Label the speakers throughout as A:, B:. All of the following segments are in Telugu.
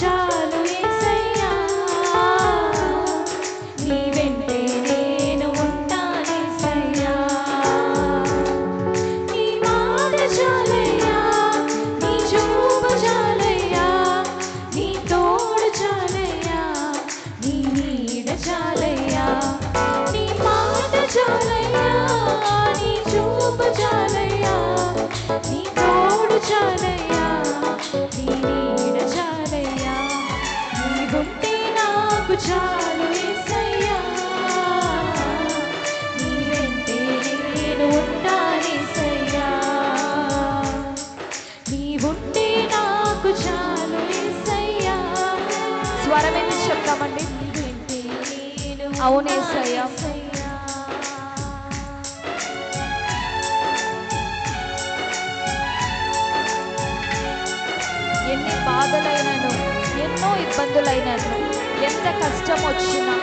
A: చాలు నాకు చాలు యేసయ్యా నీ వెంటే నేను ఉంటానేసయ్యా నీవుంటే నాకు చాలు యేసయ్యా
B: స్వరం ఎందుకు చెప్తామండి? అవునేసయ్యా. ఎన్ని బాధలైనను ఎన్నో ఇబ్బందులైనను. ఎంత కష్టం వచ్చినా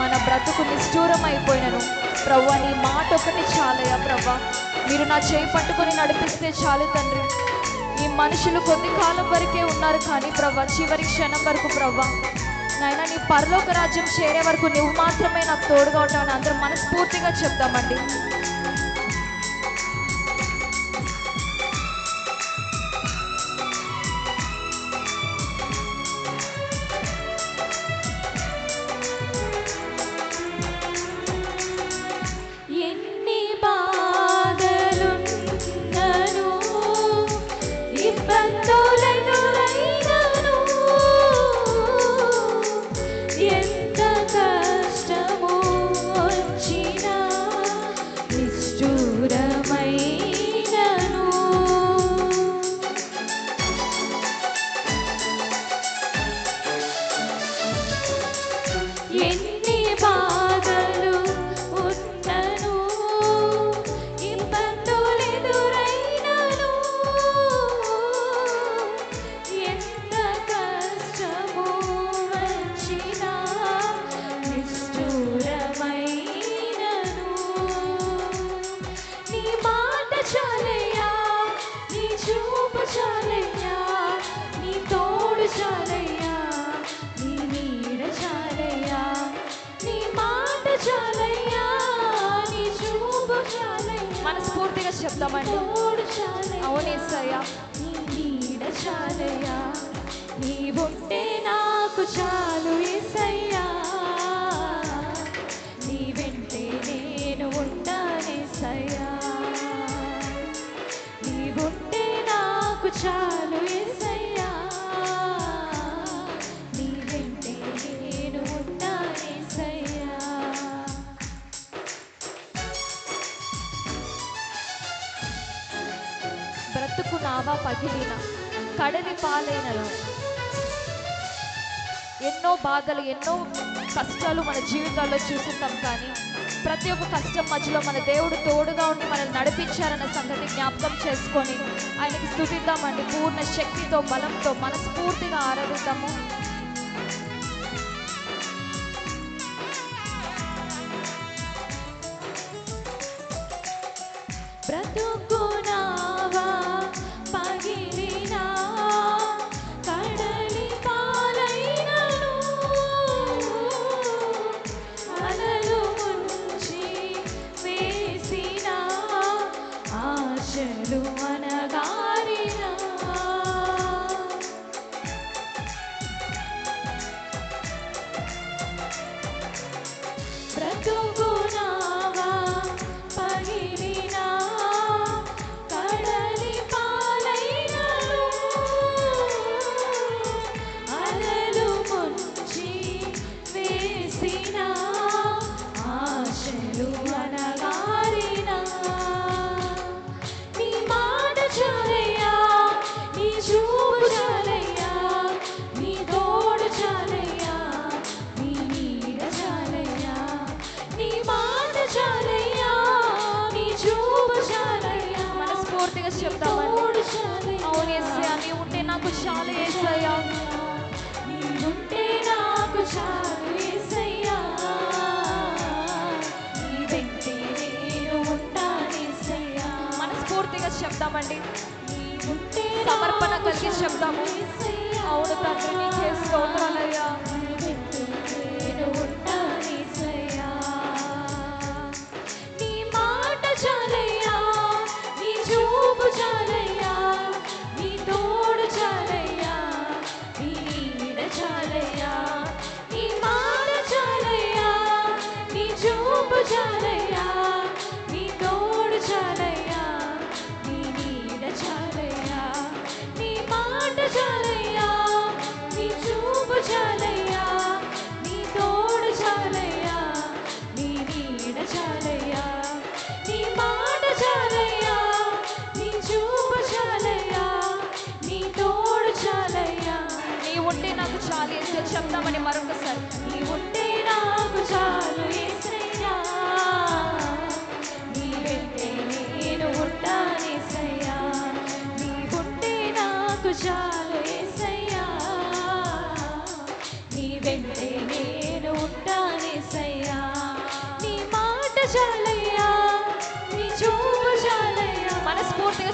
B: మన బ్రతుకు నిష్ఠూరం అయిపోయినను ప్రవ్వా నీ మాట ఒకటి చాలయా ప్రవ్వా. మీరు నా చేయి పట్టుకొని నడిపిస్తే చాలు తండ్రి. ఈ మనుషులు కొద్ది కాలం వరకే ఉన్నారు కానీ ప్రవ్వా చివరి క్షణం వరకు ప్రవ్వా. నాయన నీ పరలోక రాజ్యం చేరే వరకు నువ్వు మాత్రమే నాకు తోడుగా ఉంటావని అందరం మనస్ఫూర్తిగా చెప్తామండి మనస్ఫూర్తిగా చెప్తామండి
A: తోడు చాలయ్యా
B: అవునేసయ్యా
A: నీ నీడ చాలయ్యా. నీవుంటే నాకు చాలు యేసయ్యా
B: బ్రతుకు నావా పగిలిన కడలి పాలైనను ఎన్నో బాధలు ఎన్నో కష్టాలు మన జీవితాల్లో చూసుంటాం కానీ ప్రతి ఒక్క కష్టం మధ్యలో మన దేవుడు తోడుగా ఉండి మనల్ని నడిపించారన్న సంగతి జ్ఞాపకం చేసుకొని ఆయనకి స్థుతిద్దామండి. పూర్ణ శక్తితో బలంతో మనస్ఫూర్తిగా ఆరాధిద్దాము.
A: ఒక్క చాలయ్యా
B: అవును ఏసయ్యా నీ ఉంటే నాకు చాలా ఏసయ్యా
A: నీవుంటే నాకు చాలు యేసయ్యా నీ వెంటే నేను ఉంటానేసయ్యా
B: మనస్ఫూర్తిగా చెప్తామండి.
A: సమర్పణ కలిగి చెప్తాము. అవును తండ్రి నీకే స్తోత్రాలయ్యా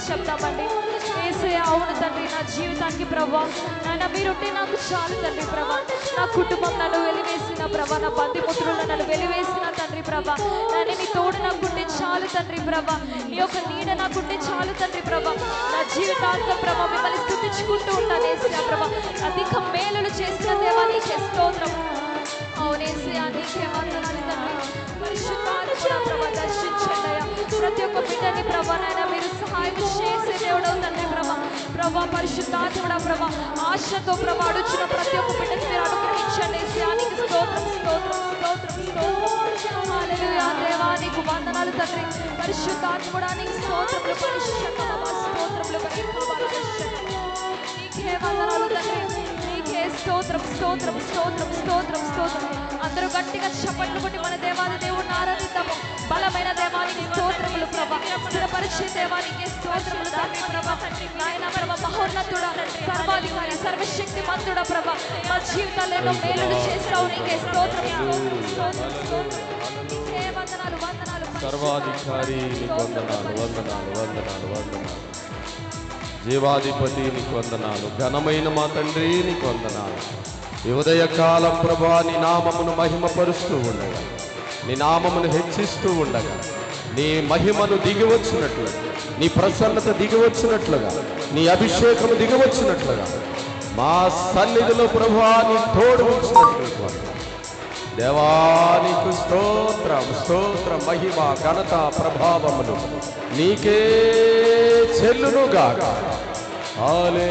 A: చెప్తామండి ఏసే అవును తండ్రి నా జీవితానికి ప్రభా నాయన మీరుంటే నాకు చాలు తండ్రి ప్రభా. నా కుటుంబం నన్ను వెలివేసిన ప్రభా నా బంధుమిత్రులు నన్ను వెలివేసిన తండ్రి ప్రభా. నాయన నీ తోడు నాకుంటే చాలు తండ్రి ప్రభా. నీ యొక్క నీడ నాకుంటే చాలు తండ్రి ప్రభా. నా జీవితాంత ప్రభా మిమ్మల్ని స్థుతించుకుంటూ ఉంటాను వేసిన ప్రభా. అధిక మేలులు చేసిన దేవాన్ని నీకే స్తోత్రం అవునేసయ్య తండ్రి పరిశుద్ధాత్మ ప్రభా దర్శించండి ప్రతి ఒక్క బిడ్డని ప్రభానైనా మీరు సహాయం చేసే దేవుడవు తండ్రి ప్రభా ప్రభా పరిశుద్ధాత్మడ ప్రభా ఆశతో ప్రభా అడుచున్న ప్రతి ఒక్క బిడ్డని మీరు అనుగ్రహించండి శ్యానికి స్తోత్రం స్తోత్రం స్తోత్రం స్తోత్రం హల్లెలూయా వందనాలు తండ్రి పరిశుద్ధాత్మడానికి స్తోత్రములు పరిశుద్ధమా స్తోత్రములు పరిశుద్ధమా నీకే వందనాలు తండ్రి నీకే స్తోత్రం స్తోత్రం స్తోత్రం స్తోత్రం స్తోత్రం అందరూ గట్టిగా చప్పట్లు కొట్టి మన దేవాది దేవుడిని ఆరాధిద్దాము. బలమైన దేవానికి స్తోత్రములు ప్రభా. స్థిరపరిచే దేవానికి స్తోత్రములు తండ్రి ప్రభా. నాయన ప్రభ మహోన్నతుడ సర్వాధికారి సర్వశక్తి మంతుడ ప్రభ. మా జీవితాలను మేలులు చేస్తావు నీకే స్తోత్రం వందనాలు వందనాలు
C: సర్వాధికారి వందనాలు వందనాలు వందనాలు వందనాలు. జీవాధిపతి నీకు వందనాలు. ఘనమైన మా తండ్రి నీకు వందనాలు. ఈ ఉదయకాల ప్రభా నీ నామమును మహిమపరుస్తూ ఉండగా నీ నామమును హెచ్చిస్తూ ఉండగా నీ మహిమను దిగివచ్చినట్లు నీ ప్రసన్నత దిగివచ్చినట్లుగా నీ అభిషేకము దిగివచ్చినట్లుగా మా సన్నిధిలో ప్రభా నీ తోడు ఉంచినట్లుగా. దేవానికి స్తోత్రం స్తోత్ర మహిమ ఘనత ప్రభావములు నీకే చెల్లునుగా ఆలే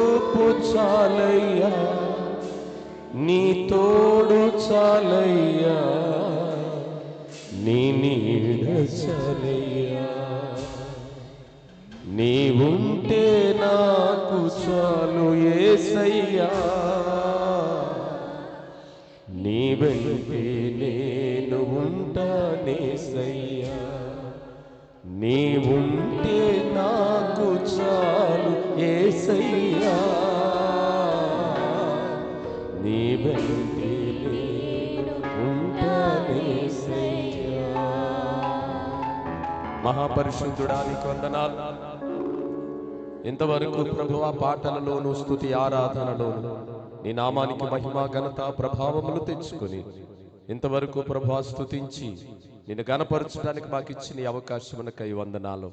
C: చూపు చాలయ్యా నీ తోడు చాలయ్యా నీ నీడ చాలయ్యా. నీవుంటే నాకు చాలు ఏసయ్యా. నీ వెంటే నేను ఉంటానేసయ్యా. నీవుంటే మహాపరిశుద్ధుడానికి వందనాలు. ఇంతవరకు ప్రభువ పాటలలోను స్తుతి ఆరాధనలోను నీ నామానికి మహిమ ఘనత ప్రభావములు తెచ్చుకొని ఇంతవరకు ప్రభా స్థుతించి నిన్ను గనపరచడానికి మాకు ఇచ్చిన ఈ అవకాశమునకై వందనాలు.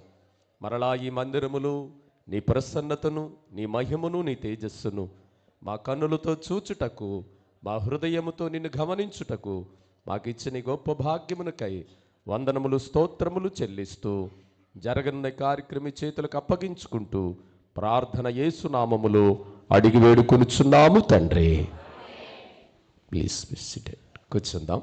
C: మరలా ఈ మందిరములు నీ ప్రసన్నతను నీ మహిమను నీ తేజస్సును మా కన్నులతో చూచుటకు మా హృదయముతో నిన్ను గమనించుటకు మాకిచ్చిన ఈ గొప్ప భాగ్యమునకై వందనములు స్తోత్రములు చెల్లిస్తూ జరగనున్న కార్యక్రమి చేతులకు అప్పగించుకుంటూ ప్రార్థన యేసునామములో అడిగి వేడుకొనిచున్నాము తండ్రి. ప్లీజ్ కూర్చుందాం.